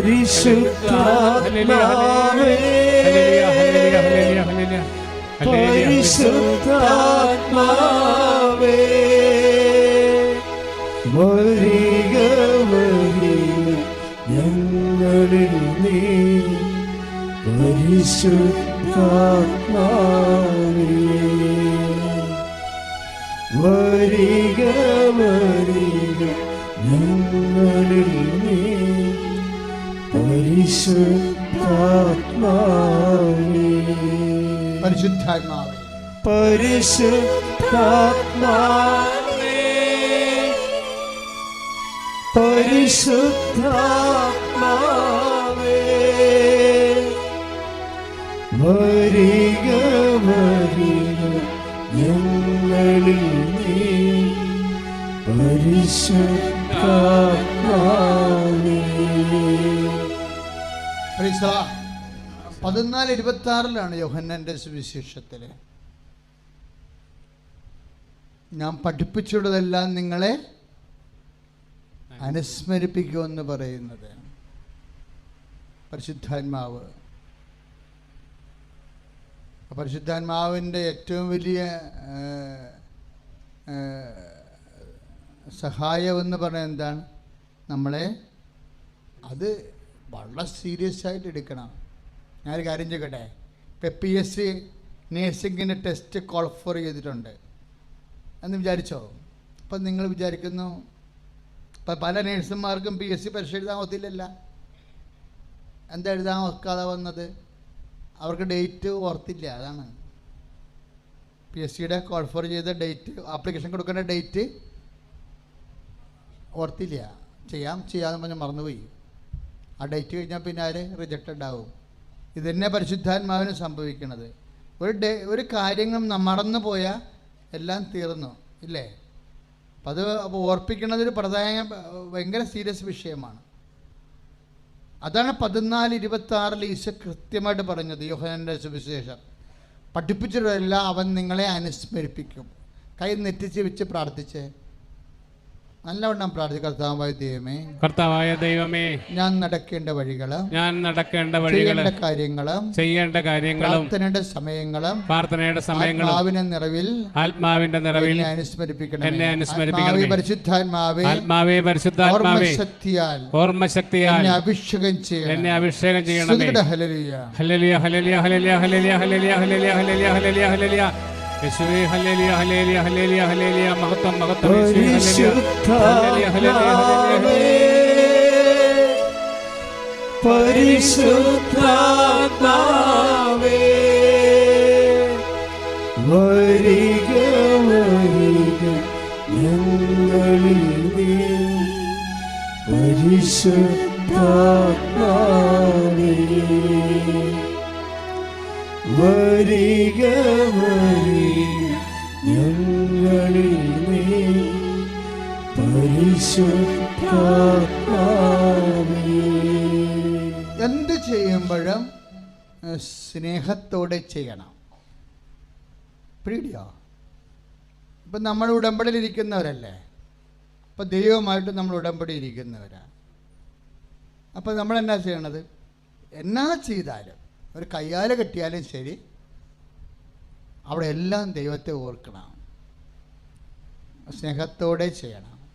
പരിശുദ്ധാത്മാവേ. പരിശുദ്ധാത്മാവേ. വരിക വരിക ഞങ്ങളിൽ നീ. പരിശുദ്ധാത്മാവേ. വരിക വരിക ഞങ്ങളിൽ നീ. പരിശുദ്ധാത്മാവേ. പരിശുദ്ധാത്മാവേ. പരിശുദ്ധാത്മാവേ. പരിശുദ്ധാത്മാവേ. വരിക വരിക ഞങ്ങളിൽ നീ. പരിശുദ്ധാത്മാവേ. പതിനാല് ഇരുപത്തി ആറിലാണ് യോഹന്നന്റെ സുവിശേഷത്തിൽ ഞാൻ പഠിപ്പിച്ചിടതെല്ലാം നിങ്ങളെ അനുസ്മരിപ്പിക്കുമെന്ന് പറയുന്നത്. പരിശുദ്ധാത്മാവ്. പരിശുദ്ധാത്മാവിന്റെ ഏറ്റവും വലിയ സഹായമെന്ന് പറയുന്നത് എന്താണ്? നമ്മളെ അത് വളരെ സീരിയസ് ആയിട്ട് എടുക്കണം. ഞാനൊരു കാര്യം ചോദിക്കട്ടെ? ഇപ്പം പി എസ് സി നേഴ്സിങ്ങിന്റെ ടെസ്റ്റ് ക്വാളിഫർ ചെയ്തിട്ടുണ്ട്. എന്ന് വിചാരിച്ചോ? അപ്പം നിങ്ങൾ വിചാരിക്കുന്നു ഇപ്പം പല നേഴ്സുമാർക്കും പി എസ് സി പരീക്ഷ എഴുതാൻ ഒത്തില്ലല്ല. എന്താ എഴുതാൻ ഒക്കാതെ വന്നത്? അവർക്ക് ഡേറ്റ് ഓർത്തില്ല അതാണ്. പി എസ് സിയുടെ ക്വാളിഫർ ചെയ്ത ഡേറ്റ് ആപ്ലിക്കേഷൻ കൊടുക്കേണ്ട ഡേറ്റ് ഓർത്തില്ല. ചെയ്യാം ചെയ്യാമെന്ന് പറഞ്ഞ് മറന്നുപോയി. ആ ഡേറ്റ് കഴിഞ്ഞാൽ പിന്നെ ആര്? റിജക്റ്റഡ് ആവും ഇത് തന്നെ പരിശുദ്ധാത്മാവിന് സംഭവിക്കണത്. ഒരു ഡേ ഒരു കാര്യങ്ങളും മറന്നു പോയാൽ എല്ലാം തീർന്നു ഇല്ലേ? അപ്പം അത് അപ്പോൾ ഓർപ്പിക്കണത് ഒരു പ്രധാന ഭയങ്കര സീരിയസ് വിഷയമാണ്. അതാണ് പതിനാല് ഇരുപത്തി ആറിൽ ഈശോ കൃത്യമായിട്ട് പറഞ്ഞത് യോഹനന്റെ സുവിശേഷം. പഠിപ്പിച്ചിട്ടുള്ള അവൻ നിങ്ങളെ അനുസ്മരിപ്പിക്കും. കൈ നെറ്റിച്ച് വെച്ച് പ്രാർത്ഥിച്ച്. നല്ലവണ്ണം പ്രാർത്ഥിക്കും കർത്താവായ ദൈവമേ കർത്താവായ ദൈവമേ ഞാൻ നടക്കേണ്ട വഴികൾ ഞാൻ നടക്കേണ്ട വഴികൾ കാര്യങ്ങളും ചെയ്യേണ്ട കാര്യങ്ങളും പ്രാർത്ഥനയുടെ സമയങ്ങളും പ്രാർത്ഥനയുടെ സമയങ്ങളും ആത്മാവിന്റെ നിറവിൽ ആത്മാവിന്റെ നിറവിൽ എന്നെ അനുസ്മരിപ്പിക്കണം എന്നെ അനുസ്മരിപ്പിക്കണം പരിശുദ്ധാത്മാവേ ആത്മാവേ പരിശുദ്ധാത്മാവേ ഓർമ്മശക്തിയാൽ ഓർമ്മശക്തിയാൽ എന്നെ അഭിഷേകം ചെയ്യണം എന്നെ അഭിഷേകം ചെയ്യണമേ. ഹല്ലേലൂയ. ഹല്ലേലൂയ. ഹല്ലേലൂയ ഹല്ലേലൂയ ഹല്ലേലൂയ ഹല്ലേലൂയ ഹല്ലേലൂയ ഹല്ലേലൂയ ഹല്ലേലൂയ ഹല്ലേലൂയ. യേശുവേ ഹല്ലേലിയ ഹല്ലേലിയ ഹല്ലേലിയ ഹല്ലേലിയ. മഹത്വം മഹത്വം യേശുവേ ഹല്ലേലൂയ. ഹല്ലേലൂയ ഹല്ലേലൂയ പരിശുദ്ധാത്മാവേ വരിക വരിക ഞങ്ങളിൽ പരിശുദ്ധാത്മാവേ വരിക വരിക ഞങ്ങളിൽ നീ എന്ത് ചെയ്യുമ്പോഴും സ്നേഹത്തോടെ ചെയ്യണം. പേടിയോ. ഇപ്പം നമ്മൾ ഉടമ്പടിയിൽ ഇരിക്കുന്നവരല്ലേ അപ്പം ദൈവമായിട്ട് നമ്മൾ ഉടമ്പടി ഇരിക്കുന്നവരാണ് അപ്പം നമ്മൾ എന്നാ ചെയ്യണത്? എന്നാ ചെയ്താലും ഒരു കയ്യാല കെട്ടിയാലും ശരി അവിടെ എല്ലാം ദൈവത്തെ ഓർക്കണം. സ്നേഹത്തോടെ ചെയ്യണം.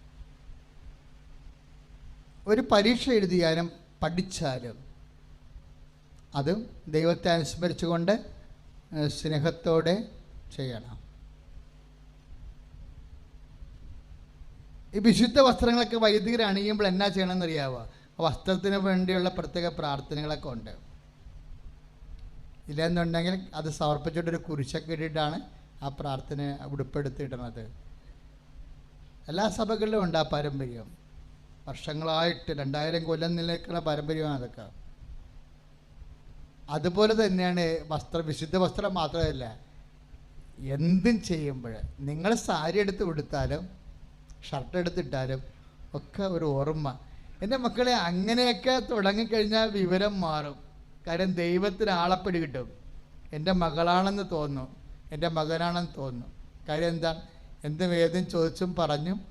ഒരു പരീക്ഷ എഴുതിയാലും പഠിച്ചാലും അതും ദൈവത്തെ അനുസ്മരിച്ചുകൊണ്ട് സ്നേഹത്തോടെ ചെയ്യണം. ഈ വിശുദ്ധ വസ്ത്രങ്ങളൊക്കെ വൈദികർ അണിയുമ്പോൾ എന്നാ ആ വസ്ത്രത്തിന് വേണ്ടിയുള്ള പ്രത്യേക പ്രാർത്ഥനകളൊക്കെ ഉണ്ട്. ഇല്ലെന്നുണ്ടെങ്കിൽ അത് സമർപ്പിച്ചിട്ടൊരു കുരിശൊക്കെ ഇട്ടിട്ടാണ് ആ പ്രാർത്ഥന ഉടുപ്പെടുത്തിയിടുന്നത്. എല്ലാ സഭകളിലും ഉണ്ട് ആ പാരമ്പര്യം. വർഷങ്ങളായിട്ട് രണ്ടായിരം കൊല്ലം നിലനിൽക്കുന്ന പാരമ്പര്യമാണ് അതൊക്കെ. അതുപോലെ തന്നെയാണ് വസ്ത്ര വിശുദ്ധ വസ്ത്രം മാത്രമല്ല എന്തും ചെയ്യുമ്പോൾ നിങ്ങൾ സാരി എടുത്ത് കൊടുത്താലും ഷർട്ട് എടുത്തിട്ടാലും ഒക്കെ ഒരു ഓർമ്മ. എന്റെ മക്കളെ അങ്ങനെയൊക്കെ തുടങ്ങിക്കഴിഞ്ഞാൽ വിവരം മാറും. കാര്യം ദൈവത്തിന് ആളപ്പിടി കിട്ടും. എന്റെ മകളാണെന്ന് തോന്നും. എന്റെ മകനാണെന്ന് തോന്നും. കാര്യം എന്താ? എന്ത് വേദം ചോദിച്ചും പറഞ്ഞും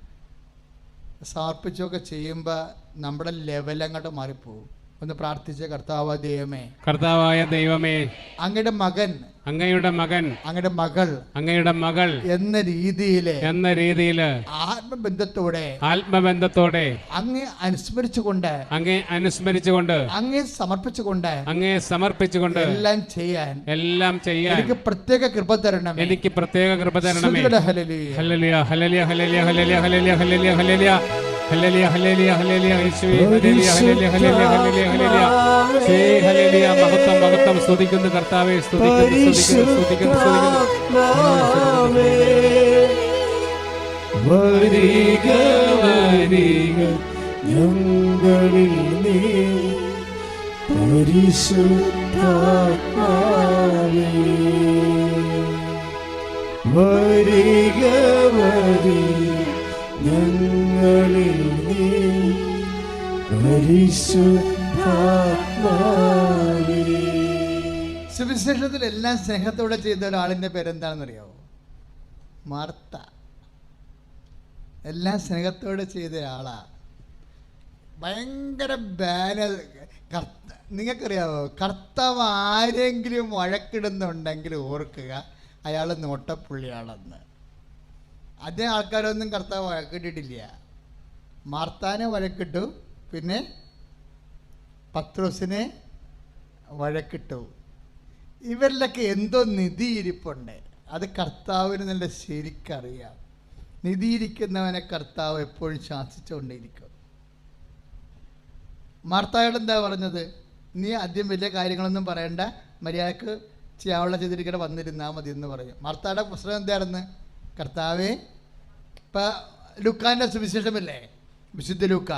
സമർപ്പിച്ചൊക്കെ ചെയ്യുമ്പോൾ നമ്മുടെ ലെവൽ അങ്ങോട്ട് മാറിപ്പോവും. ഒന്ന് പ്രാർത്ഥിച്ച കർത്താവ ദൈവമേ. കർത്താവായ ദൈവമേ. അങ്ങയുടെ മകൻ അങ്ങയുടെ മകൻ. അങ്ങയുടെ മകൾ. അങ്ങയുടെ മകൾ. എന്ന രീതിയിൽ എന്ന രീതിയിൽ ആത്മബന്ധത്തോടെ ആത്മബന്ധത്തോടെ അങ്ങേ അനുസ്മരിച്ചുകൊണ്ട് അങ്ങേ അനുസ്മരിച്ചുകൊണ്ട് അങ്ങേ സമർപ്പിച്ചുകൊണ്ട് അങ്ങേ സമർപ്പിച്ചുകൊണ്ട് എല്ലാം ചെയ്യാൻ എല്ലാം ചെയ്യാൻ എനിക്ക് പ്രത്യേക കൃപ തരണം എനിക്ക് പ്രത്യേക കൃപ തരണം ഹലലിയ ഹലലിയ ഹലലിയ ഹലലിയ ഹലലിയ ഹലലിയ ഹലലിയ ഹല്ലേലൂയ. ഹല്ലേലൂയ ഹല്ലേലൂയ ഹല്ലേലൂയ യേശുവേ ഹല്ലേലൂയ ഹല്ലേലൂയ ഹല്ലേലൂയ ഹല്ലേലൂയ ഹല്ലേലൂയ ശ്രീ ഹല്ലേലൂയ മഹത്വം മഹത്വം സ്തുതിക്കുന്നു കർത്താവേ സ്തുതിക്കുന്നു സ്തുതിക്കുന്നു സ്തുതിക്കുന്നു സ്തുതിക്കുന്നു. വരിക വരിക ഞങ്ങളിൽ നീ പരിശുദ്ധാത്മാവേ. വരിക വരിക ഞങ്ങളിൽ സുവിശേഷത്തിൽ എല്ലാം സ്നേഹത്തോടെ ചെയ്ത ഒരാളിന്റെ പേരെന്താണെന്നറിയാവോ? മാർത്ത. എല്ലാം സ്നേഹത്തോടെ ചെയ്ത ഒരാളാ. ഭയങ്കര ബാനൽ കർത്ത നിങ്ങൾക്കറിയാവോ? കർത്താവ് ആരെങ്കിലും വഴക്കിടുന്നുണ്ടെങ്കിൽ ഓർക്കുക അയാൾ നോട്ടപ്പുള്ളിയാണെന്ന്. അതേ ആൾക്കാരൊന്നും കർത്താവ് വഴക്കിട്ടിട്ടില്ല. മാർത്താനെ വഴക്കിട്ടു പിന്നെ പത്രോസിനെ വഴക്കിട്ടു. ഇവരിലൊക്കെ എന്തോ നിധി ഇരിപ്പുണ്ട് അത് കർത്താവിന് നല്ല ശരിക്കറിയാം. നിധിയിരിക്കുന്നവനെ കർത്താവ് എപ്പോഴും ശാസിച്ചുകൊണ്ടിരിക്കും മാർത്തായോട് എന്താ പറഞ്ഞത്? നീ ആദ്യം വലിയ കാര്യങ്ങളൊന്നും പറയണ്ട. മര്യാദയ്ക്ക് ചെയ്യാവുള്ള ചെയ്തിരിക്കണ വന്നിരുന്നാൽ മതി എന്ന് പറഞ്ഞു മാർത്തായുടെ പ്രശ്നം എന്തായിരുന്നു? കർത്താവേ ഇപ്പം ലുക്കാന്റെ സുവിശേഷമില്ലേ? വിശുദ്ധ ലുക്ക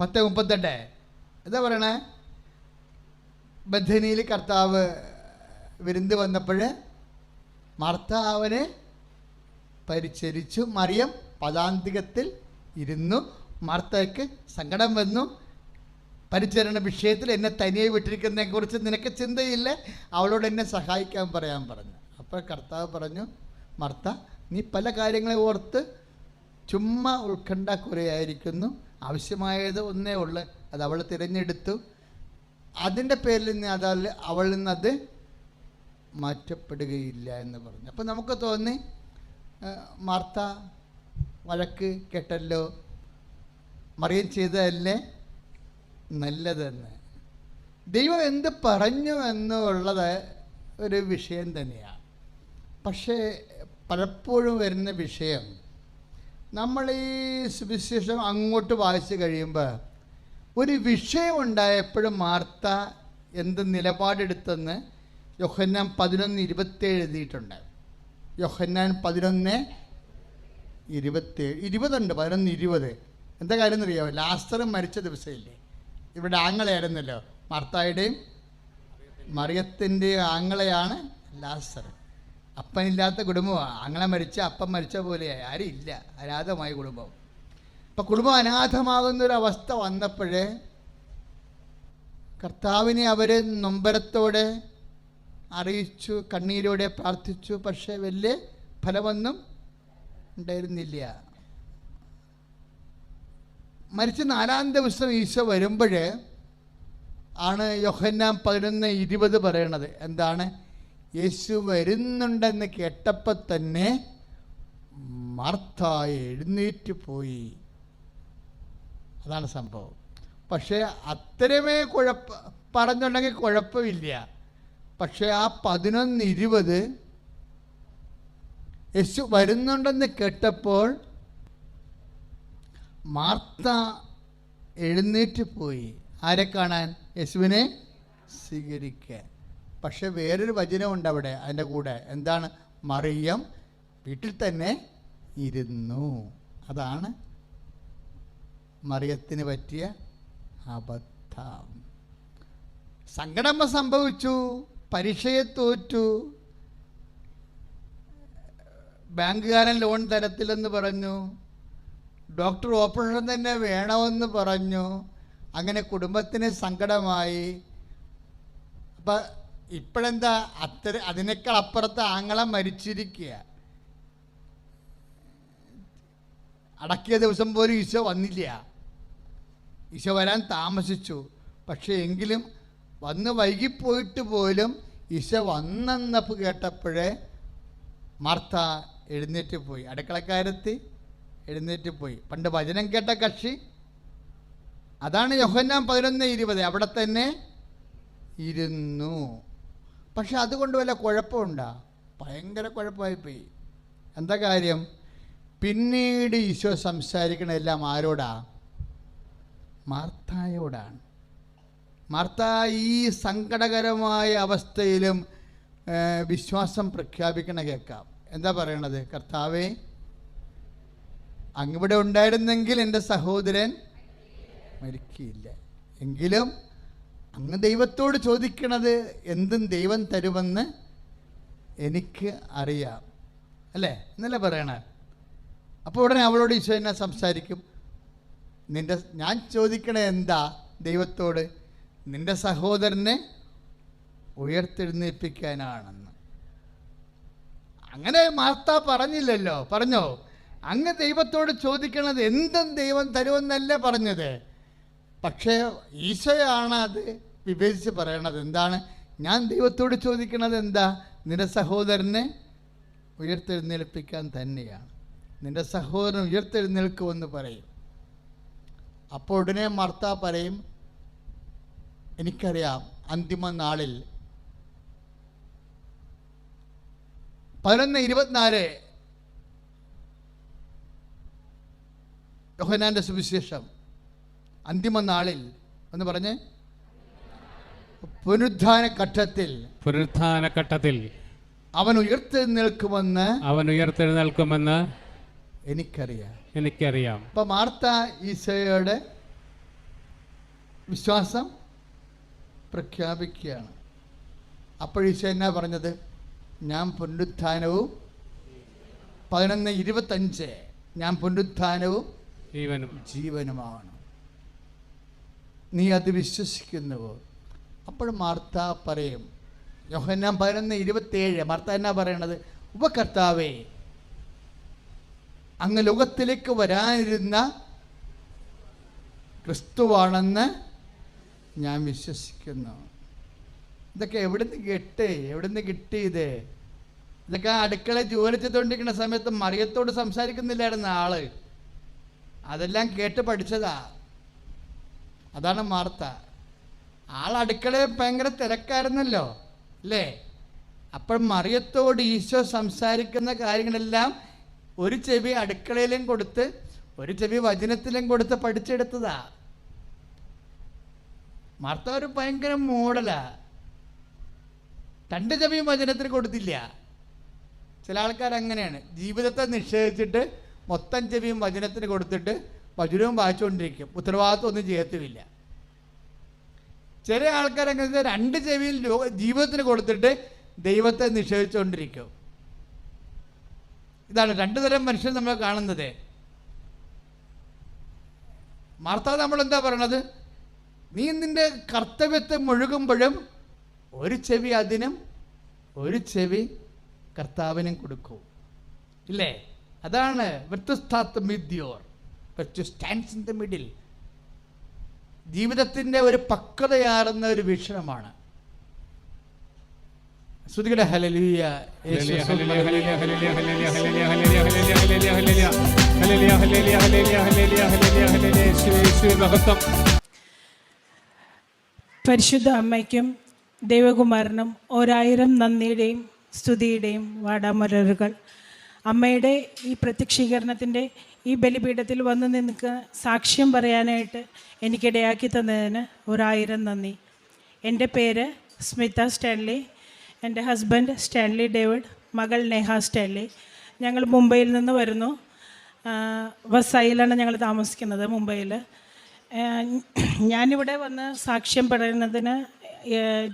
പത്ത് മുപ്പത്തെട്ട്. എന്താ പറയണേ? ബദ്ധനിയിൽ കർത്താവ് വിരുന്ന് വന്നപ്പോൾ മാർത്ത പരിചരിച്ചു. മറിയം പദാന്തികത്തിൽ ഇരുന്നു. മർത്തയ്ക്ക് സങ്കടം വന്നു. പരിചരണ വിഷയത്തിൽ എന്നെ തനിയെ വിട്ടിരിക്കുന്നതിനെ കുറിച്ച് നിനക്ക് ചിന്തയില്ല. അവളോട് എന്നെ സഹായിക്കാൻ പറയാൻ പറഞ്ഞു. അപ്പോൾ കർത്താവ് പറഞ്ഞു മർത്ത. നീ പല കാര്യങ്ങളെ ഓർത്ത് ചുമ്മാ ഉത്കണ്ഠ കുറയായിരിക്കുന്നു. ആവശ്യമായത് ഒന്നേ ഉള്ളു. അത് അവൾ തിരഞ്ഞെടുത്തു. അതിന്റെ പേരിൽ നിന്ന് അതല്ല അവളിൽ നിന്നത് മാറ്റപ്പെടുകയില്ല എന്ന് പറഞ്ഞു. അപ്പോൾ നമുക്ക് തോന്നി മാർത്ത വഴക്ക് കേട്ടല്ലോ. മറിയം ചെയ്തതല്ലേ? നല്ലതെന്ന്. ദൈവം എന്ത് പറഞ്ഞു എന്നുള്ളത് ഒരു വിഷയം തന്നെയാണ്. പക്ഷേ പലപ്പോഴും വരുന്ന വിഷയം. നമ്മൾ ഈ സുവിശേഷം അങ്ങോട്ട് വായിച്ചു കഴിയുമ്പോൾ ഒരു വിഷയം ഉണ്ടായപ്പോഴും മാർത്ത എന്ത് നിലപാടെടുത്തെന്ന് യൊഹന്നാൻ പതിനൊന്ന് ഇരുപത്തേഴ് എഴുതിയിട്ടുണ്ട്. യൊഹന്നാൻ പതിനൊന്ന് ഇരുപത്തേഴ് ഇരുപതുണ്ട് പതിനൊന്ന് ഇരുപത്. എന്താ കാര്യം എന്നറിയാമോ ലാസ്റ്റർ മരിച്ച ദിവസമില്ലേ ഇവിടെ ആങ്ങളയായിരുന്നല്ലോ. മാർത്തായുടെയും മറിയത്തിന്റെയും ആങ്ങളെയാണ് ലാസ്റ്റർ അപ്പനില്ലാത്ത കുടുംബമാണ് അങ്ങനെ മരിച്ച അപ്പൻ മരിച്ച പോലെയായി ആരും ഇല്ല. അനാഥമായ കുടുംബം. അപ്പം കുടുംബം അനാഥമാകുന്ന ഒരു അവസ്ഥ വന്നപ്പോഴേ കർത്താവിനെ അവർ നൊമ്പരത്തോടെ അറിയിച്ചു കണ്ണീരോടെ പ്രാർത്ഥിച്ചു. പക്ഷേ വലിയ ഫലമൊന്നും ഉണ്ടായിരുന്നില്ല. മരിച്ച നാലാം ദിവസം ഈശോ വരുമ്പോൾ ആണ് യോഹന്നാൻ പതിനൊന്ന് ഇരുപത് പറയണത്. എന്താണ്? യേശു വരുന്നുണ്ടെന്ന് കേട്ടപ്പോൾ തന്നെ മാർത്ത എഴുന്നേറ്റ് പോയി. അതാണ് സംഭവം. പക്ഷേ അത്രമേ കുഴപ്പ പറഞ്ഞുണ്ടെങ്കിൽ കുഴപ്പമില്ല. പക്ഷേ ആ പതിനൊന്ന് ഇരുപത് യേശു വരുന്നുണ്ടെന്ന് കേട്ടപ്പോൾ മാർത്ത എഴുന്നേറ്റ് പോയി. ആരെ കാണാൻ? യേശുവിനെ സ്വീകരിക്കാൻ. പക്ഷെ വേറൊരു വചനമുണ്ട് അവിടെ അതിന്റെ കൂടെ. എന്താണ്? മറിയം വീട്ടിൽ തന്നെ ഇരുന്നു. അതാണ് മറിയത്തിന് പറ്റിയ അബദ്ധം. സങ്കടം സംഭവിച്ചു പരീക്ഷയെ തോറ്റു. ബാങ്കുകാരൻ ലോൺ തരത്തില്ലെന്ന് പറഞ്ഞു. ഡോക്ടർ ഓപ്പറേഷൻ തന്നെ വേണമെന്ന് പറഞ്ഞു. അങ്ങനെ കുടുംബത്തിന് സങ്കടമായി. അപ്പം ഇപ്പോഴെന്താ അത്ര അതിനേക്കാൾ അപ്പുറത്ത് ആങ്ങളെ മരിച്ചിരിക്കുക? അടക്കിയ ദിവസം പോലും ഈശോ വന്നില്ല. ഈശോ വരാൻ താമസിച്ചു. പക്ഷേ എങ്കിലും വന്ന് വൈകിപ്പോയിട്ട് പോലും ഈശോ വന്നെന്ന കേട്ടപ്പോഴേ മാർത്ത എഴുന്നേറ്റ് പോയി. അടുക്കളക്കാരത്തി എഴുന്നേറ്റ് പോയി. പണ്ട് വചനം കേട്ട കക്ഷി? അതാണ് യോഹന്നാൻ പതിനൊന്ന് ഇരുപത്. അവിടെ തന്നെ ഇരുന്നു. പക്ഷെ അതുകൊണ്ട് വല്ല കുഴപ്പമുണ്ടോ? ഭയങ്കര കുഴപ്പമായിപ്പോയി. എന്താ കാര്യം? പിന്നീട് ഈശോ സംസാരിക്കണതെല്ലാം ആരോടാ? മാർത്തായോടാണ്. മാർത്ത ഈ സങ്കടകരമായ അവസ്ഥയിലും വിശ്വാസം പ്രഖ്യാപിക്കണ കേൾക്കാം. എന്താ പറയണത്? കർത്താവേ അങ്ങിവിടെ ഉണ്ടായിരുന്നെങ്കിൽ എന്റെ സഹോദരൻ മരിക്കില്ല എങ്കിലും അങ്ങ് ദൈവത്തോട് ചോദിക്കണത് എന്തും ദൈവം തരുമെന്ന് എനിക്ക് അറിയാം. അല്ലേ? എന്നല്ലേ പറയണേ? അപ്പോൾ ഉടനെ അവളോട് ഈശോ എന്നെ സംസാരിക്കും. നിന്റെ ഞാൻ ചോദിക്കണേ എന്താ ദൈവത്തോട്? നിന്റെ സഹോദരനെ ഉയർത്തെഴുന്നേൽപ്പിക്കാനാണെന്ന്. അങ്ങനെ മാർത്ത പറഞ്ഞില്ലല്ലോ. പറഞ്ഞോ? അങ്ങ് ദൈവത്തോട് ചോദിക്കണത് എന്തും ദൈവം തരുമെന്നല്ലേ പറഞ്ഞത്? പക്ഷേ ഈശോയാണ് അത് വിഭജിച്ച് പറയണത്. എന്താണ്? ഞാൻ ദൈവത്തോട് ചോദിക്കുന്നത് എന്താ? നിന്റെ സഹോദരനെ ഉയർത്തെഴുന്നേൽപ്പിക്കാൻ തന്നെയാണ്. നിന്റെ സഹോദരൻ ഉയർത്തെഴുന്നേൽക്കുമെന്ന് പറയും. അപ്പോൾ ഉടനെ മർത്ത പറയും എനിക്കറിയാം അന്തിമ നാളിൽ പതിനൊന്ന് ഇരുപത്തിനാല് യോഹനാന്റെ സുവിശേഷം അന്തിമ നാളിൽ എന്ന് പറഞ്ഞ് പുനരുദ്ധാന ഘട്ടത്തിൽ പുനരുദ്ധാന ഘട്ടത്തിൽ അവൻ ഉയർത്തെഴുന്നേൽക്കുമെന്ന് അവൻ ഉയർത്തെഴുന്നേൽക്കുമെന്ന് എനിക്കറിയാം. എനിക്കറിയാം. ഇപ്പൊ മാർത്ത ഈശോയുടെ വിശ്വാസം പ്രഖ്യാപിക്കുകയാണ്. അപ്പോൾ ഈശോ എന്നാ പറഞ്ഞത്? ഞാൻ പുനരുദ്ധാനവും പതിനൊന്ന് ഇരുപത്തഞ്ച് ഞാൻ പുനരുദ്ധാനവും ജീവനും. ജീവനുമാണ്. നീ അത് വിശ്വസിക്കുന്നുവോ? അപ്പോൾ മാർത്ത പറയും യോഹന്നാൻ പതിനൊന്ന് ഇരുപത്തേഴ് മാർത്ത എന്നാ പറയണത്? ഉപകർത്താവേ അങ്ങ് ലോകത്തിലേക്ക് വരാനിരുന്ന ക്രിസ്തുവാണെന്ന് ഞാൻ വിശ്വസിക്കുന്നു. ഇതൊക്കെ എവിടുന്ന് കിട്ടി? എവിടുന്ന് കിട്ടി ഇത് ഇതൊക്കെ അടുക്കള ജോലി ചെയ്തുകൊണ്ടിരിക്കുന്ന സമയത്ത് മറിയത്തോട് സംസാരിക്കുന്നില്ലായിരുന്ന ആൾ. അതെല്ലാം കേട്ട് പഠിച്ചതാ. അതാണ് മാർത്ത. ആൾ അടുക്കളയിൽ ഭയങ്കര തിരക്കായിരുന്നല്ലോ അല്ലേ? അപ്പോൾ മറിയത്തോട് ഈശോ സംസാരിക്കുന്ന കാര്യങ്ങളെല്ലാം ഒരു ചെവി അടുക്കളയിലും കൊടുത്ത് ഒരു ചെവി വചനത്തിലും കൊടുത്ത് പഠിച്ചെടുത്തതാ. മാർത്ത ഒരു ഭയങ്കര മോഡലാ. രണ്ട് ചെവിയും വചനത്തിന് കൊടുത്തില്ല. ചില ആൾക്കാർ അങ്ങനെയാണ് ജീവിതത്തെ നിഷേധിച്ചിട്ട് മൊത്തം ചെവിയും വചനത്തിന് കൊടുത്തിട്ട് വചനവും വായിച്ചുകൊണ്ടിരിക്കും. ഉത്തരവാദിത്വം ഒന്നും ചെയ്യത്തുമില്ല. ചില ആൾക്കാരങ്ങനെ രണ്ട് ചെവിയിൽ ജീവിതത്തിന് കൊടുത്തിട്ട് ദൈവത്തെ നിഷേധിച്ചുകൊണ്ടിരിക്കും. ഇതാണ് രണ്ടു തരം മനുഷ്യൻ നമ്മൾ കാണുന്നത്. മാർത്താ നമ്മൾ എന്താ പറയണത്? നീ നിന്റെ കർത്തവ്യത്തെ മുഴുകുമ്പോഴും ഒരു ചെവി അതിനും ഒരു ചെവി കർത്താവിനും കൊടുക്കൂ. ഇല്ലേ? അതാണ് but stands in in the middle ജീവിതത്തിന്റെ ഒരു പക്വതയാറുന്ന ഒരു വീക്ഷണമാണ് ശ്രുതികളുടെ ഹലലിയ പരിശുദ്ധ അമ്മയ്ക്കും ദേവകുമാരനും ഒരായിരം നന്ദിയുടെയും സ്തുതിയുടെയും വാടാമലറുകൾ അമ്മയുടെ ഈ പ്രത്യക്ഷീകരണത്തിന്റെ ഈ ബലിപീഠത്തിൽ വന്ന് നിങ്ങൾക്ക് സാക്ഷ്യം പറയാനായിട്ട് എനിക്കിടയാക്കി തന്നതിന് ഒരായിരം നന്ദി. എന്റെ പേര് സ്മിത സ്റ്റാൻലി. എന്റെ ഹസ്ബൻഡ് സ്റ്റാൻലി ഡേവിഡ്. മകൾ നേഹ സ്റ്റാൻലി. ഞങ്ങൾ മുംബൈയിൽ നിന്ന് വരുന്നു. വസൈലാണ് ഞങ്ങൾ താമസിക്കുന്നത് മുംബൈയിൽ. ഞാനിവിടെ വന്ന് സാക്ഷ്യം പറയുന്നതിന്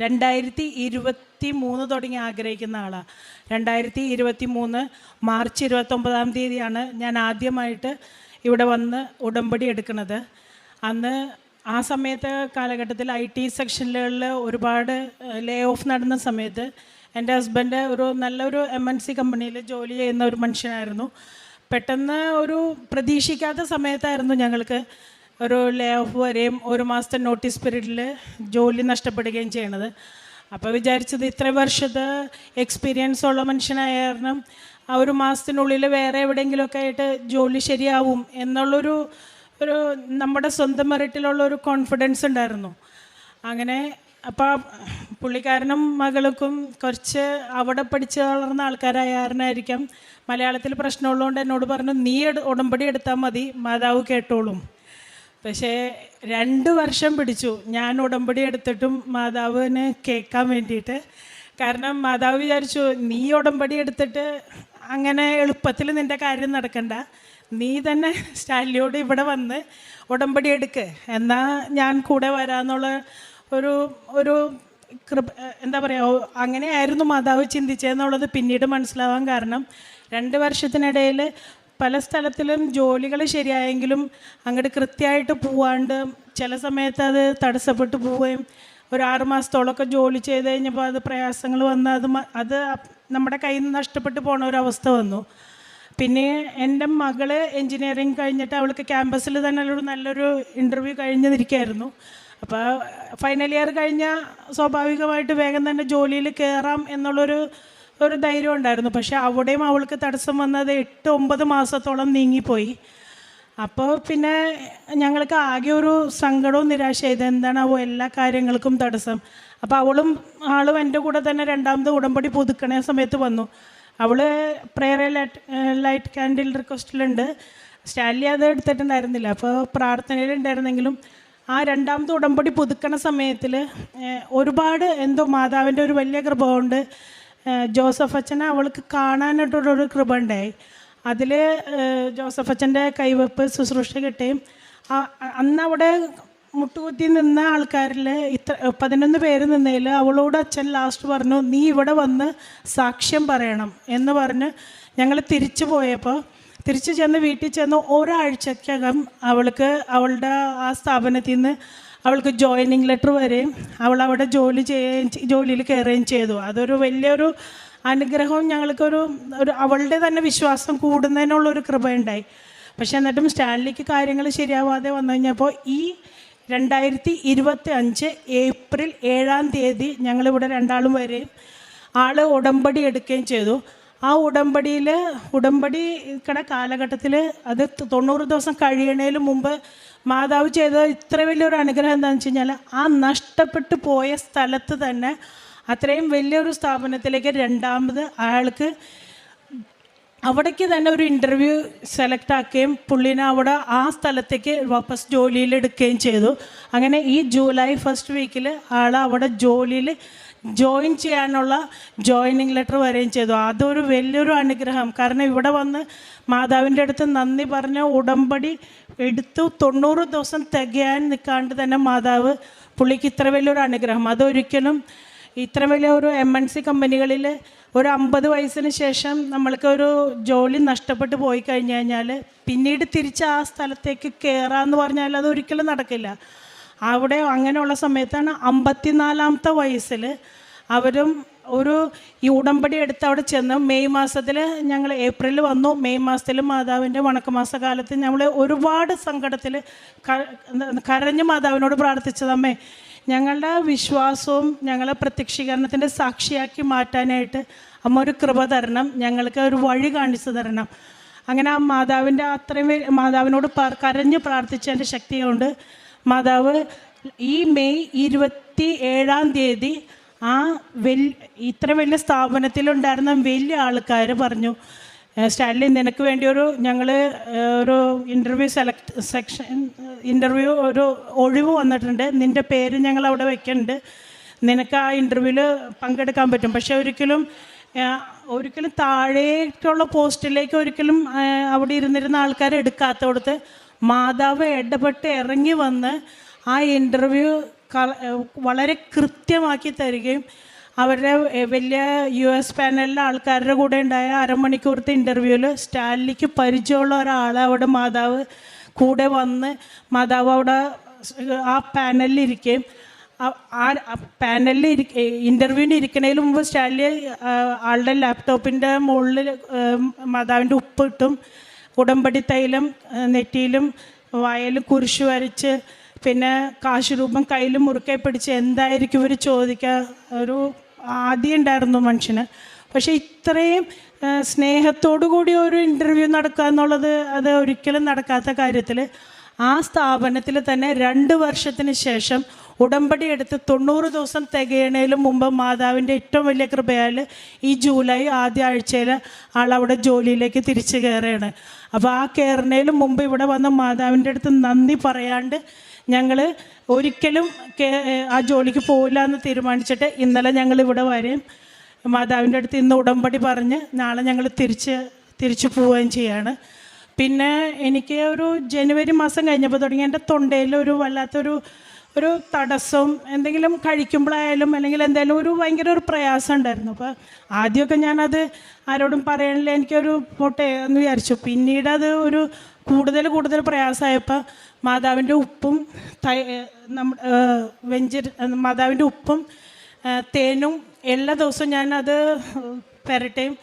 രണ്ടായിരത്തി ഇരുപത്തി മൂന്ന് തുടങ്ങി ആഗ്രഹിക്കുന്ന ആളാണ് രണ്ടായിരത്തി ഇരുപത്തി മൂന്ന് മാർച്ച് ഇരുപത്തൊമ്പതാം തീയതിയാണ് ഞാൻ ആദ്യമായിട്ട് ഇവിടെ വന്ന് ഉടമ്പടി എടുക്കുന്നത്. അന്ന് ആ സമയത്ത് കാലഘട്ടത്തിൽ ഐ ടി സെക്ഷനുകളിൽ ഒരുപാട് ലേ ഓഫ് നടന്ന സമയത്ത് എന്റെ ഹസ്ബൻഡ് ഒരു നല്ലൊരു എം എൻ സി കമ്പനിയിൽ ജോലി ചെയ്യുന്ന ഒരു മനുഷ്യനായിരുന്നു. പെട്ടെന്ന് ഒരു പ്രതീക്ഷിക്കാത്ത സമയത്തായിരുന്നു ഞങ്ങൾക്ക് ഒരു ലേ ഓഫ് വരെയും ഒരു മാസത്തെ നോട്ടീസ് പീരീഡിൽ ജോലി നഷ്ടപ്പെടുകയും ചെയ്യണത്. അപ്പോൾ വിചാരിച്ചത് ഇത്ര വർഷത്തെ എക്സ്പീരിയൻസ് ഉള്ള മനുഷ്യനായ കാരണം ആ ഒരു മാസത്തിനുള്ളിൽ വേറെ എവിടെയെങ്കിലുമൊക്കെ ആയിട്ട് ജോലി ശരിയാവും എന്നുള്ളൊരു ഒരു നമ്മുടെ സ്വന്തം മെറിറ്റിലുള്ള ഒരു കോൺഫിഡൻസ് ഉണ്ടായിരുന്നു. അങ്ങനെ അപ്പോൾ പുള്ളിക്കാരനും മകൾക്കും കുറച്ച് അവിടെ പഠിച്ച് വളർന്ന ആൾക്കാരായ മലയാളത്തിൽ പ്രശ്നമുള്ളതുകൊണ്ട് എന്നോട് പറഞ്ഞു നീ ഉടമ്പടി എടുത്താൽ മതി മാതാവ് കേട്ടോളും. പക്ഷേ രണ്ട് വർഷം പിടിച്ചു. ഞാൻ ഉടമ്പടി എടുത്തിട്ടും മാതാവിന് കേൾക്കാൻ വേണ്ടിയിട്ട്. കാരണം മാതാവ് വിചാരിച്ചു നീ ഉടമ്പടി എടുത്തിട്ട് അങ്ങനെ എളുപ്പത്തിൽ നിന്റെ കാര്യം നടക്കണ്ട. നീ തന്നെ സ്റ്റാലിയോട് ഇവിടെ വന്ന് ഉടമ്പടി എടുക്ക്. എന്നാൽ ഞാൻ കൂടെ വരാമെന്നുള്ള ഒരു ഒരു കൃപ എന്താ പറയുക അങ്ങനെയായിരുന്നു മാതാവ് ചിന്തിച്ചതെന്നുള്ളത് പിന്നീട് മനസ്സിലാവാൻ കാരണം രണ്ട് വർഷത്തിനിടയിൽ പല സ്ഥലത്തിലും ജോലികൾ ശരിയായെങ്കിലും അങ്ങോട്ട് കൃത്യമായിട്ട് പോവാണ്ട് ചില സമയത്ത് അത് തടസ്സപ്പെട്ട് പോവുകയും ഒരു ആറ് മാസത്തോളമൊക്കെ ജോലി ചെയ്ത് കഴിഞ്ഞപ്പോൾ അത് പ്രയാസങ്ങൾ വന്ന് അത് അത് നമ്മുടെ കയ്യിൽ നിന്ന് നഷ്ടപ്പെട്ടു പോണ ഒരവസ്ഥ വന്നു. പിന്നെ എന്റെ മകൾ എൻജിനീയറിങ് കഴിഞ്ഞിട്ട് അവൾക്ക് ക്യാമ്പസിൽ തന്നെ ഒരു നല്ലൊരു ഇന്റർവ്യൂ കഴിഞ്ഞ് നിൽക്കുകയായിരുന്നു അപ്പോൾ ഫൈനൽ ഇയർ കഴിഞ്ഞാൽ സ്വാഭാവികമായിട്ട് വേഗം തന്നെ ജോലിയിൽ കയറാം എന്നുള്ളൊരു ഒരു ധൈര്യം ഉണ്ടായിരുന്നു. പക്ഷേ അവിടെയും അവൾക്ക് തടസ്സം വന്നത് എട്ട് ഒമ്പത് മാസത്തോളം നീങ്ങിപ്പോയി. അപ്പോൾ പിന്നെ ഞങ്ങൾക്ക് ആകെ ഒരു സങ്കടവും നിരാശ അവ എല്ലാ കാര്യങ്ങൾക്കും തടസ്സം. അപ്പോൾ അവളും ആളും എന്റെ കൂടെ തന്നെ രണ്ടാമത് ഉടമ്പടി പുതുക്കണ സമയത്ത് വന്നു. അവൾ പ്രേയർ ലൈറ്റ് ലൈറ്റ് ക്യാൻഡിൽ റിക്വസ്റ്റിലുണ്ട് സ്റ്റാൻലി അത് എടുത്തിട്ടുണ്ടായിരുന്നില്ല. അപ്പോൾ പ്രാർത്ഥനയിലുണ്ടായിരുന്നെങ്കിലും ആ രണ്ടാമത്തെ ഉടമ്പടി പുതുക്കണ സമയത്തിൽ ഒരുപാട് എന്തോ മാതാവിന്റെ ഒരു വലിയ കൃപ കൊണ്ട് ജോസഫ് അച്ഛനെ അവൾക്ക് കാണാനായിട്ടുള്ളൊരു കൃപ ഉണ്ടായി. അതിൽ ജോസഫ് അച്ഛന്റെ കൈവെപ്പ് ശുശ്രൂഷ കിട്ടുകയും അന്ന് അവിടെ മുട്ടുകുത്തി നിന്ന ആൾക്കാരിൽ ഇത്ര പതിനൊന്ന് പേര് നിന്നതിൽ അവളോട് അച്ഛൻ ലാസ്റ്റ് പറഞ്ഞു നീ ഇവിടെ വന്ന് സാക്ഷ്യം പറയണം എന്ന് പറഞ്ഞ് ഞങ്ങൾ തിരിച്ചു പോയപ്പോൾ തിരിച്ചു ചെന്ന് വീട്ടിൽ ചെന്ന് ഒരാഴ്ചക്കകം അവൾക്ക് അവളുടെ ആ സ്ഥാപനത്തിൽ നിന്ന് അവൾക്ക് ജോയിനിങ് ലെറ്റർ വരെയും അവൾ അവിടെ ജോലി ചെയ്യുകയും ജോലിയിൽ കയറുകയും ചെയ്തു. അതൊരു വലിയൊരു അനുഗ്രഹവും ഞങ്ങൾക്കൊരു ഒരു അവളുടെ തന്നെ വിശ്വാസം കൂടുന്നതിനുള്ളൊരു കൃപയുണ്ടായി. പക്ഷേ എന്നിട്ടും സ്റ്റാൻലിക്ക് കാര്യങ്ങൾ ശരിയാവാതെ വന്നു കഴിഞ്ഞപ്പോൾ ഈ രണ്ടായിരത്തി ഇരുപത്തി അഞ്ച് ഏപ്രിൽ ഏഴാം തീയതി ഞങ്ങളിവിടെ രണ്ടാളും വരെയും ആൾ ഉടമ്പടി എടുക്കുകയും ചെയ്തു. ആ ഉടമ്പടിയിൽ ഉടമ്പടി കട കാലഘട്ടത്തിൽ അത് തൊണ്ണൂറ് ദിവസം കഴിയണേലും മുമ്പ് മാതാവ് ചെയ്ത ഇത്ര വലിയൊരു അനുഗ്രഹം എന്താണെന്ന് വെച്ച് കഴിഞ്ഞാൽ ആ നഷ്ടപ്പെട്ടു പോയ സ്ഥലത്ത് തന്നെ അത്രയും വലിയൊരു സ്ഥാപനത്തിലേക്ക് രണ്ടാമത് അയാൾക്ക് അവിടേക്ക് തന്നെ ഒരു ഇന്റർവ്യൂ സെലക്ട് ആക്കുകയും പുള്ളിനെ അവിടെ ആ സ്ഥലത്തേക്ക് വാപ്പസ് ജോലിയിൽ എടുക്കുകയും ചെയ്തു. അങ്ങനെ ഈ ജൂലൈ ഫസ്റ്റ് വീക്കിൽ ആൾ അവിടെ ജോലിയിൽ ജോയിൻ ചെയ്യാനുള്ള ജോയിനിങ് ലെറ്റർ വരികയും ചെയ്തു. അതൊരു വലിയൊരു അനുഗ്രഹം. കാരണം ഇവിടെ വന്ന് മാതാവിന്റെ അടുത്ത് നന്ദി പറഞ്ഞ ഉടമ്പടി എടുത്തു തൊണ്ണൂറ് ദിവസം തികയാൻ നിൽക്കാണ്ട് തന്നെ മാതാവ് പുള്ളിക്ക് ഇത്ര വലിയൊരു അനുഗ്രഹം. അതൊരിക്കലും ഇത്ര വലിയ ഒരു എം എൻ സി കമ്പനികളിൽ ഒരു അമ്പത് വയസ്സിന് ശേഷം നമ്മൾക്ക് ഒരു ജോലി നഷ്ടപ്പെട്ടു പോയി കഴിഞ്ഞു കഴിഞ്ഞാൽ പിന്നീട് തിരിച്ച് ആ സ്ഥലത്തേക്ക് കയറാമെന്ന് പറഞ്ഞാൽ അത് ഒരിക്കലും നടക്കില്ല. അവിടെ അങ്ങനെയുള്ള സമയത്താണ് അമ്പത്തിനാലാമത്തെ വയസ്സിൽ അവരും ഒരു ഈ ഉടമ്പടി എടുത്ത് അവിടെ ചെന്ന് മെയ് മാസത്തിൽ ഞങ്ങൾ ഏപ്രിലിൽ വന്നു. മെയ് മാസത്തിൽ മാതാവിന്റെ വണക്കമാസ കാലത്ത് ഞങ്ങൾ ഒരുപാട് സങ്കടത്തിൽ കരഞ്ഞ് മാതാവിനോട് പ്രാർത്ഥിച്ചതമ്മേ ഞങ്ങളുടെ വിശ്വാസവും ഞങ്ങളെ പ്രത്യക്ഷീകരണത്തിന്റെ സാക്ഷിയാക്കി മാറ്റാനായിട്ട് അമ്മ ഒരു കൃപ തരണം ഞങ്ങൾക്ക് ഒരു വഴി കാണിച്ചു തരണം. അങ്ങനെ ആ മാതാവിന്റെ അത്രയും മാതാവിനോട് കരഞ്ഞ് പ്രാർത്ഥിച്ചതിന്റെ ശക്തി കൊണ്ട് മാതാവ് ഈ മെയ് ഇരുപത്തി ഏഴാം തീയതി ആ വെൽ ഇത്ര വലിയ സ്ഥാപനത്തിലുണ്ടായിരുന്ന വലിയ ആൾക്കാർ പറഞ്ഞു സ്റ്റാലിൻ നിനക്ക് വേണ്ടി ഒരു ഞങ്ങൾ ഒരു ഇന്റർവ്യൂ സെലക്ട് സെക്ഷൻ ഇന്റർവ്യൂ ഒരു ഒഴിവ് വന്നിട്ടുണ്ട്. നിന്റെ പേര് ഞങ്ങൾ അവിടെ വെക്കുന്നുണ്ട് നിനക്ക് ആ ഇന്റർവ്യൂവിൽ പങ്കെടുക്കാൻ പറ്റും. പക്ഷെ ഒരിക്കലും ഒരിക്കലും താഴേക്കുള്ള പോസ്റ്റിലേക്ക് ഒരിക്കലും അവിടെ ഇരുന്നിരുന്ന ആൾക്കാരെ എടുക്കാത്തടത്ത് മാതാവ് ഇടപെട്ട് ഇറങ്ങി വന്ന് ആ ഇന്റർവ്യൂ വളരെ കൃത്യമാക്കി തരികയും അവരുടെ വലിയ യു എസ് പാനലിലെ ആൾക്കാരുടെ കൂടെ ഉണ്ടായ അരമണിക്കൂറത്തെ ഇന്റർവ്യൂവിൽ സ്റ്റാലിക്ക് പരിചയമുള്ള ഒരാളെ അവിടെ മാതാവ് കൂടെ വന്ന് മാതാവ് അവിടെ ആ പാനലിൽ ഇരിക്കുകയും ആ- പാനലിൽ ഇരിക്ക ഇന്റർവ്യൂവിന് ഇരിക്കണതിന് മുമ്പ് സ്റ്റാലിയെ ആ, ആളുടെ ലാപ്ടോപ്പിന്റെ മുകളിൽ മാതാവിന്റെ ഉപ്പിട്ടും ഉടമ്പടി തൈലം നെറ്റിയിലും വയൽ കുരിശു വരച്ച് പിന്നെ കാശ് രൂപം കയ്യിലും മുറുക്കെ പിടിച്ച് എന്തായിരിക്കും ഇവർ ചോദിക്കുക ഒരു ആദ്യം ഉണ്ടായിരുന്നു മനുഷ്യന്. പക്ഷെ ഇത്രയും സ്നേഹത്തോടു കൂടി ഒരു ഇന്റർവ്യൂ നടക്കുക എന്നുള്ളത് അത് ഒരിക്കലും നടക്കാത്ത കാര്യത്തിൽ ആ സ്ഥാപനത്തിൽ തന്നെ രണ്ട് വർഷത്തിന് ശേഷം ഉടമ്പടി എടുത്ത് തൊണ്ണൂറ് ദിവസം തികയണേലും മുമ്പ് മാതാവിന്റെ ഏറ്റവും വലിയ കൃപയാൽ ഈ ജൂലൈ ആദ്യ ആഴ്ചയിൽ ആളവിടെ ജോലിയിലേക്ക് തിരിച്ചു കയറുകയാണ്. അപ്പോൾ ആ കയറുന്നതിലും മുമ്പ് ഇവിടെ വന്ന മാതാവിന്റെ അടുത്ത് നന്ദി പറയാണ്ട് ഞങ്ങൾ ഒരിക്കലും ആ ജോലിക്ക് പോകില്ല എന്ന് തീരുമാനിച്ചിട്ട് ഇന്നലെ ഞങ്ങൾ ഇവിടെ വരെയും മാതാവിന്റെ അടുത്ത് ഇന്ന് ഉടമ്പടി പറഞ്ഞ് നാളെ ഞങ്ങൾ തിരിച്ച് തിരിച്ചു പോവുകയും ചെയ്യാണ്. പിന്നെ എനിക്ക് ഒരു ജനുവരി മാസം കഴിഞ്ഞപ്പോൾ തുടങ്ങി. എന്റെ തൊണ്ടയിൽ ഒരു വല്ലാത്തൊരു ഒരു തടസ്സവും എന്തെങ്കിലും കഴിക്കുമ്പോഴായാലും അല്ലെങ്കിൽ എന്തെങ്കിലും ഒരു ഭയങ്കര ഒരു പ്രയാസം ഉണ്ടായിരുന്നു. അപ്പോൾ ആദ്യമൊക്കെ ഞാനത് ആരോടും പറയണില്ല എനിക്കൊരു പോട്ടെ എന്ന് വിചാരിച്ചു. പിന്നീട് അത് ഒരു കൂടുതൽ കൂടുതൽ പ്രയാസമായപ്പോൾ മാതാവിന്റെ ഉപ്പും തൈ നമ്മ വെഞ്ചി മാതാവിന്റെ ഉപ്പും തേനും എല്ലാ ദിവസവും ഞാനത് പെരട്ടയും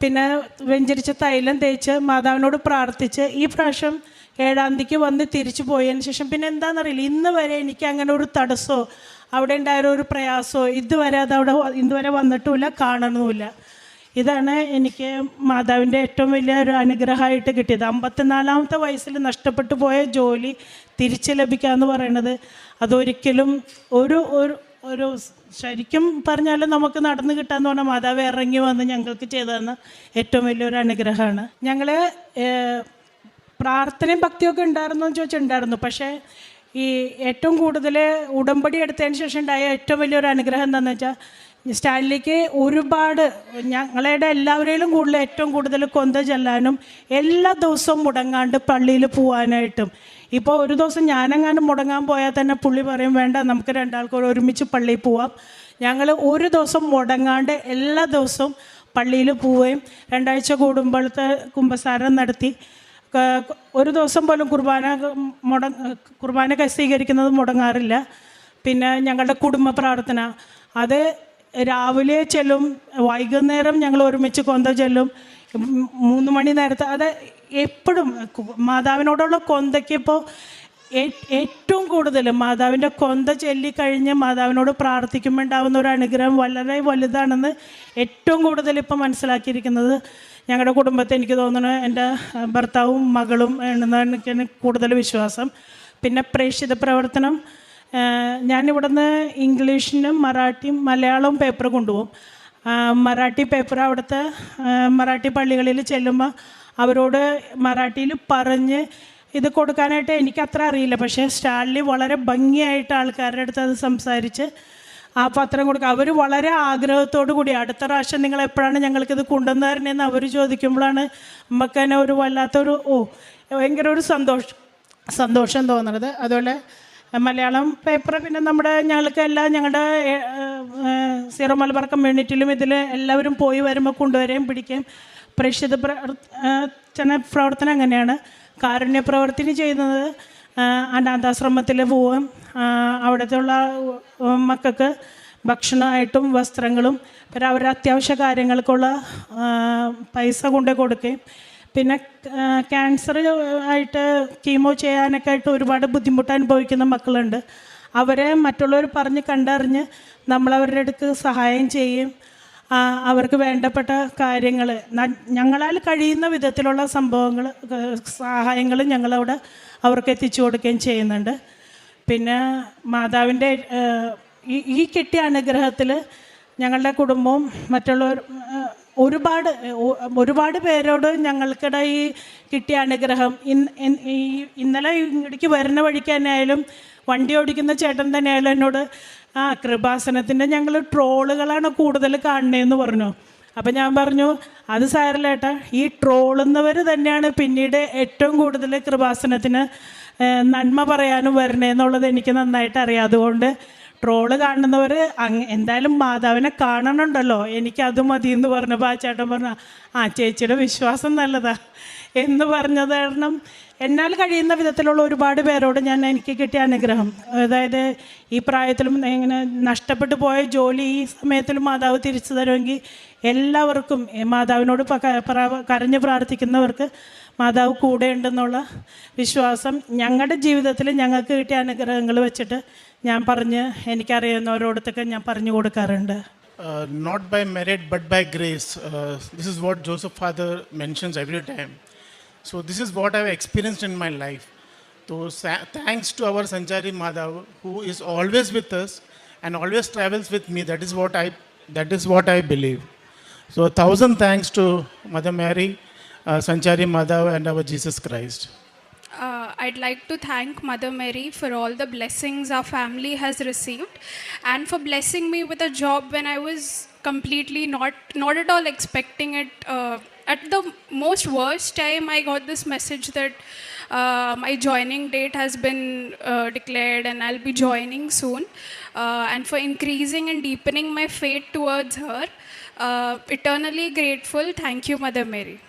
പിന്നെ വെഞ്ചരിച്ച തൈലം തേച്ച് മാതാവിനോട് പ്രാർത്ഥിച്ച് ഈ പ്രാവശ്യം ഏഴാം തീയതിക്ക് വന്ന് തിരിച്ചു പോയതിന് ശേഷം പിന്നെ എന്താണെന്നറിയില്ല ഇന്ന് വരെ എനിക്ക് അങ്ങനെ ഒരു തടസ്സമോ അവിടെ ഉണ്ടായ ഒരു പ്രയാസമോ ഇതുവരെ അത് അവിടെ ഇതുവരെ വന്നിട്ടുമില്ല കാണണമില്ല ഇതാണ് എനിക്ക് മാതാവിന്റെ ഏറ്റവും വലിയ ഒരു അനുഗ്രഹമായിട്ട് കിട്ടിയത്. അമ്പത്തിനാലാമത്തെ വയസ്സിൽ നഷ്ടപ്പെട്ടു പോയ ജോലി തിരിച്ച് ലഭിക്കുക എന്ന് പറയുന്നത് അതൊരിക്കലും ഒരു ഒരു ഒരു ശരിക്കും പറഞ്ഞാൽ നമുക്ക് നടന്നു കിട്ടാന്ന് പറഞ്ഞാൽ മാതാവ് ഇറങ്ങി വന്ന് ഞങ്ങൾക്ക് ചെയ്തതെന്ന് തന്ന ഏറ്റവും വലിയൊരു അനുഗ്രഹമാണ്. ഞങ്ങൾ പ്രാർത്ഥനയും ഭക്തിയൊക്കെ ഉണ്ടായിരുന്നു എന്ന് ചോദിച്ചിട്ടുണ്ടായിരുന്നു. പക്ഷേ ഈ ഏറ്റവും കൂടുതൽ ഉടമ്പടി എടുത്തതിന് ശേഷം ഉണ്ടായ ഏറ്റവും വലിയൊരു അനുഗ്രഹം എന്താണെന്ന് വെച്ചാൽ സ്റ്റാൻലിക്ക് ഒരുപാട് ഞങ്ങളുടെ എല്ലാവരെയും കൂടുതൽ ഏറ്റവും കൂടുതൽ കൊന്ത ചെല്ലാനും എല്ലാ ദിവസവും മുടങ്ങാണ്ട് പള്ളിയിൽ പോകാനായിട്ടും ഇപ്പോൾ ഒരു ദിവസം ഞാനെങ്ങാനും മുടങ്ങാൻ പോയാൽ തന്നെ പുള്ളി പറയും വേണ്ട നമുക്ക് രണ്ടാൾക്കും ഒരുമിച്ച് പള്ളിയിൽ പോവാം. ഞങ്ങൾ ഒരു ദിവസം മുടങ്ങാണ്ട് എല്ലാ ദിവസവും പള്ളിയിൽ പോവുകയും രണ്ടാഴ്ച കൂടുമ്പോഴത്തെ കുമ്പസാരം നടത്തി. ഒരു ദിവസം പോലും കുർബാന മുട കുർബാന സ്വീകരിക്കുന്നത് മുടങ്ങാറില്ല. പിന്നെ ഞങ്ങളുടെ കുടുംബ പ്രാർത്ഥന. അത് രാവിലെ ചെല്ലും വൈകുന്നേരം ഞങ്ങൾ ഒരുമിച്ച് കൊന്ത ചെല്ലും മൂന്ന് മണി നേരത്തെ അത് എപ്പോഴും മാതാവിനോടുള്ള കൊന്തയ്ക്കിപ്പോൾ ഏറ്റവും കൂടുതൽ മാതാവിന്റെ കൊന്ത ചൊല്ലിക്കഴിഞ്ഞ് മാതാവിനോട് പ്രാർത്ഥിക്കുമ്പോൾ ഉണ്ടാകുന്ന ഒരു അനുഗ്രഹം വളരെ വലുതാണെന്ന് ഏറ്റവും കൂടുതൽ ഇപ്പം മനസ്സിലാക്കിയിരിക്കുന്നത്. ഞങ്ങളുടെ കുടുംബത്തെ എനിക്ക് തോന്നുന്നു എന്റെ ഭർത്താവും മകളും ആണെന്നാണ് എനിക്ക് കൂടുതൽ വിശ്വാസം. പിന്നെ പ്രേക്ഷിത പ്രവർത്തനം ഞാനിവിടുന്ന് ഇംഗ്ലീഷിനും മറാഠിയും മലയാളവും പേപ്പർ കൊണ്ടുപോകും. മറാഠി പേപ്പർ അവിടുത്തെ മറാഠി പള്ളികളിൽ ചെല്ലുമ്പോൾ അവരോട് മറാഠിയിൽ പറഞ്ഞ് ഇത് കൊടുക്കാനായിട്ട് എനിക്ക് അത്ര അറിയില്ല. പക്ഷേ സ്റ്റാൻലി വളരെ ഭംഗിയായിട്ട് ആൾക്കാരുടെ അടുത്ത് അത് സംസാരിച്ച് ആ പത്രം കൊടുക്കുക അവർ വളരെ ആഗ്രഹത്തോടു കൂടി അടുത്ത പ്രാവശ്യം നിങ്ങൾ എപ്പോഴാണ് ഞങ്ങൾക്കിത് കൊണ്ടുവന്ന് തരണേന്ന് അവർ ചോദിക്കുമ്പോഴാണ് നമുക്ക് തന്നെ ഒരു വല്ലാത്തൊരു ഓ ഭയങ്കര ഒരു സന്തോഷം സന്തോഷം തോന്നുന്നത് അതുപോലെ മലയാളം പേപ്പർ പിന്നെ നമ്മുടെ ഞങ്ങൾക്ക് എല്ലാം ഞങ്ങളുടെ സീറോ മലബാർ കമ്മ്യൂണിറ്റിയിലും ഇതിൽ എല്ലാവരും പോയി വരുമ്പോൾ കൊണ്ടുവരുകയും പിടിക്കുകയും പ്രേക്ഷിത പ്രവർത്തന പ്രവർത്തനം അങ്ങനെയാണ്. കാരുണ്യ പ്രവർത്തനം ചെയ്യുന്നത്. അനാഥാശ്രമത്തിൽ പോവുകയും അവിടുത്തെ ഉള്ള മക്കൾക്ക് ഭക്ഷണമായിട്ടും വസ്ത്രങ്ങളും പിന്നെ അവരുടെ അത്യാവശ്യ കാര്യങ്ങൾക്കുള്ള പൈസ കൊണ്ട് കൊടുക്കുകയും. പിന്നെ ക്യാൻസർ ആയിട്ട് കീമോ ചെയ്യാനൊക്കെ ആയിട്ട് ഒരുപാട് ബുദ്ധിമുട്ട് അനുഭവിക്കുന്ന മക്കളുണ്ട്. അവരെ മറ്റുള്ളവർ പറഞ്ഞ് കണ്ടറിഞ്ഞ് നമ്മളവരുടെ അടുത്ത് സഹായം ചെയ്യും. അവർക്ക് വേണ്ടപ്പെട്ട കാര്യങ്ങൾ ഞങ്ങളാൽ കഴിയുന്ന വിധത്തിലുള്ള സംഭവങ്ങൾ സഹായങ്ങൾ ഞങ്ങളവിടെ അവർക്ക് എത്തിച്ചു കൊടുക്കുകയും ചെയ്യുന്നുണ്ട്. പിന്നെ മാതാവിന്റെ ഈ കിട്ടിയ അനുഗ്രഹത്തിൽ ഞങ്ങളുടെ കുടുംബവും മറ്റുള്ളവർ ഒരുപാട് ഒരുപാട് പേരോട് ഞങ്ങൾക്കിടെ ഈ കിട്ടിയ അനുഗ്രഹം ഇന്നലെ ഇങ്ങോട്ടേക്ക് വരുന്ന വഴിക്ക് തന്നെ ആയാലും വണ്ടി ഓടിക്കുന്ന ചേട്ടൻ തന്നെ ആയാലും എന്നോട് ആ കൃപാസനത്തിന്റെ ഞങ്ങൾ ട്രോളുകളാണ് കൂടുതൽ കാണണേന്ന് പറഞ്ഞു. അപ്പം ഞാൻ പറഞ്ഞു അത് സാരലേട്ട ഈ ട്രോളുന്നവർ തന്നെയാണ് പിന്നീട് ഏറ്റവും കൂടുതൽ കൃപാസനത്തിന് നന്മ പറയാനും വരണേന്നുള്ളത് എനിക്ക് നന്നായിട്ട് അറിയാം. അതുകൊണ്ട് ട്രോൾ കാണുന്നവർ എന്തായാലും മാതാവിനെ കാണണമുണ്ടല്ലോ എനിക്കത് മതി എന്ന് പറഞ്ഞപ്പോൾ ആ ചേട്ടൻ പറഞ്ഞു ആ ചേച്ചിയുടെ വിശ്വാസം നല്ലതാ. എന്ന് പറഞ്ഞത് കാരണം എന്നാൽ കഴിയുന്ന വിധത്തിലുള്ള ഒരുപാട് പേരോട് ഞാൻ എനിക്ക് കിട്ടിയ അനുഗ്രഹം. അതായത് ഈ പ്രായത്തിലും ഇങ്ങനെ നഷ്ടപ്പെട്ടു പോയ ജോലി ഈ സമയത്തിലും മാതാവ് തിരിച്ചു തരുമെങ്കിൽ എല്ലാവർക്കും മാതാവിനോട് കരഞ്ഞ് പ്രാർത്ഥിക്കുന്നവർക്ക് മാതാവ് കൂടെയുണ്ടെന്നുള്ള വിശ്വാസം ഞങ്ങളുടെ ജീവിതത്തിൽ ഞങ്ങൾക്ക് കിട്ടിയ അനുഗ്രഹങ്ങൾ വെച്ചിട്ട് ഞാൻ പറഞ്ഞ് എനിക്കറിയുന്നവരോടത്തൊക്കെ ഞാൻ പറഞ്ഞു കൊടുക്കാറുണ്ട് Uh, not by merit but by grace. Uh, this is what Joseph Father mentions every time. So this is what I've experienced in my life. So sa- thanks to our Sanchari Madhav, who is always with us and always travels with me. That is what I that is what I believe. So a thousand thanks to Mother Mary, uh, Sanchari Madhav, I'd like to thank Mother Mary for all the blessings our family has received and for blessing me with a job when I was completely not not at all expecting it. Uh, at the most worst time, I got this message that uh, my joining date has been uh, declared and I'll be joining soon. Uh, and for increasing and deepening my faith towards her, uh, eternally grateful. Thank you, Mother Mary.